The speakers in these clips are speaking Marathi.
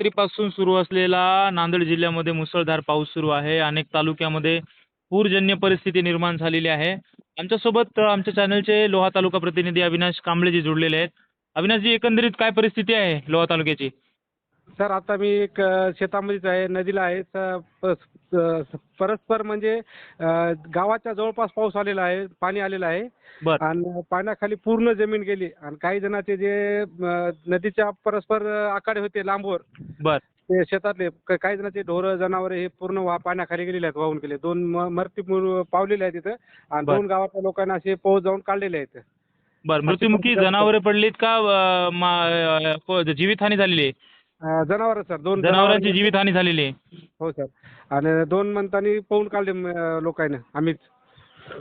रात्रीपासून सुरू असलेला नांदेड जिल्ह्यामध्ये मुसळधार पाऊस सुरू आहे. अनेक तालुक्यामध्ये पूरजन्य परिस्थिती निर्माण झालेली आहे. आमच्यासोबत आमच्या चॅनलचे लोहा तालुका प्रतिनिधी अविनाश कांबळेजी जोडलेले आहेत. अविनाशजी एकंदरीत काय परिस्थिती आहे लोहा तालुक्याची? सर आता मी एक शेतामध्येच आहे नदीला आहे. स- परस्पर म्हणजे गावाच्या जवळपास पाऊस आलेला आहे पाणी आलेलं आहे. बर. आणि पाण्याखाली पूर्ण जमीन गेली. आणि काही जणांचे जे नदीच्या परस्पर आखाडे होते लांबवर बर. ते शेतातले क- काही जणांचे ढोरं जनावरे हे पूर्ण वा पाण्याखाली गेलेले आहेत वाहून गेले. दोन म- मरती पावलेले आहेत तिथं आणि बर. दोन गावातल्या लोकांना असे पोहोच जाऊन काढलेले आहेत. बर मृत्युमुखी जनावरे पडलीत का अ, मा- अ, प- जीवितहानी झालेली आहे? जनावरं सर दोन जनावरांची जनावरं- जीवितहानी झालेली आहे. हो सर. आणि दोन मंतांनी पळून काढले लोकांना आम्हीच.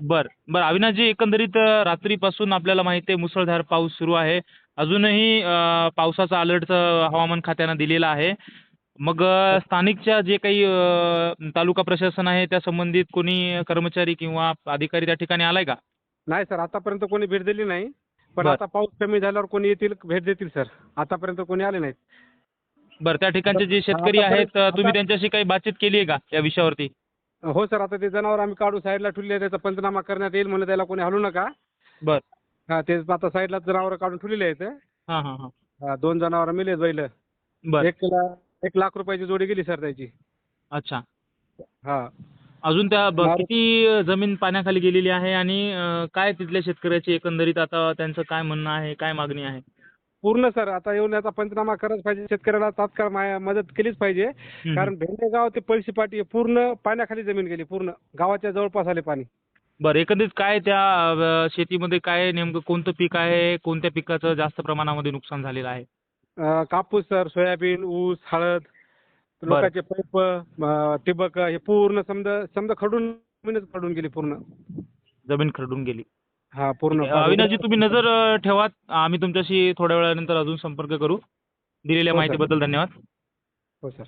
बर बर. अविनाशजी एकंदरीत रात्रीपासून आपल्याला माहिती आहे मुसळधार पाऊस सुरू आहे. अजूनही पावसाचा अलर्ट हवामान खात्यानं दिलेला आहे. मग स्थानिकच्या जे काही तालुका प्रशासन आहे त्या संबंधित कोणी कर्मचारी किंवा अधिकारी त्या ठिकाणी आलाय का? नाही सर आतापर्यंत कोणी भेट दिली नाही. पण. आता पाऊस कमी झाल्यावर कोणी येतील भेट देतील सर. आतापर्यंत कोणी आले नाहीत. बर त्या ठिकाणचे जे शेतकरी आता आहेत अ, आता- तुम्ही त्यांच्याशी काही बातचीत केली आहे का या विषयावरती? हो सर आता ते जनावर आम्ही काढून साईडला ठेवले त्याचा पंचनामा करण्यात येईल म्हणून त्याला कोणी हलू नका. बर. हा ते आता साईडला जनावर काढून ठेवलेले आहेत. हां हां हां. हा, दोन जनावर मिळेल बैल. बर. एक ला- एक लाख रुपयाची जोडी गेली सर त्याची. अच्छा. हा. अजून त्या ब- किती अ, जमीन पाण्याखाली गेलेली आहे आणि अ, काय तिथल्या शेतकऱ्याची एकंदरीत आता त्यांचं काय म्हणणं आहे काय मागणी आहे? पूर्ण सर आता येऊन याचा पंचनामा करत पाहिजे शेतकऱ्याला तात्काळ मदत केलीच पाहिजे. कारण भेंडेगाव ते पळशीपाटी हे पूर्ण पाण्याखाली जमीन गेली पूर्ण. गावाच्या जवळपास आले पाणी. बरं एकंदरीत काय त्या अ, शेतीमध्ये काय नेमकं कोणतं पीक आहे कोणत्या पिकाचं जास्त प्रमाणामध्ये नुकसान झालेलं आहे? अ, कापूस सर सोयाबीन ऊस हळद बरं. लोकांचे पैप अ, ठिबक हे पूर्ण समजा समजा खडून जमीनच खडून गेली पूर्ण. जमीन खरडून गेली. हा पूर्ण अविनाशजी तुम्ही नजर अ, ठेवा. आम्ही तुमच्याशी थोड्या वेळानंतर अजून संपर्क करू. दिलेल्या हो, सर. माहितीबद्दल धन्यवाद. हो सर.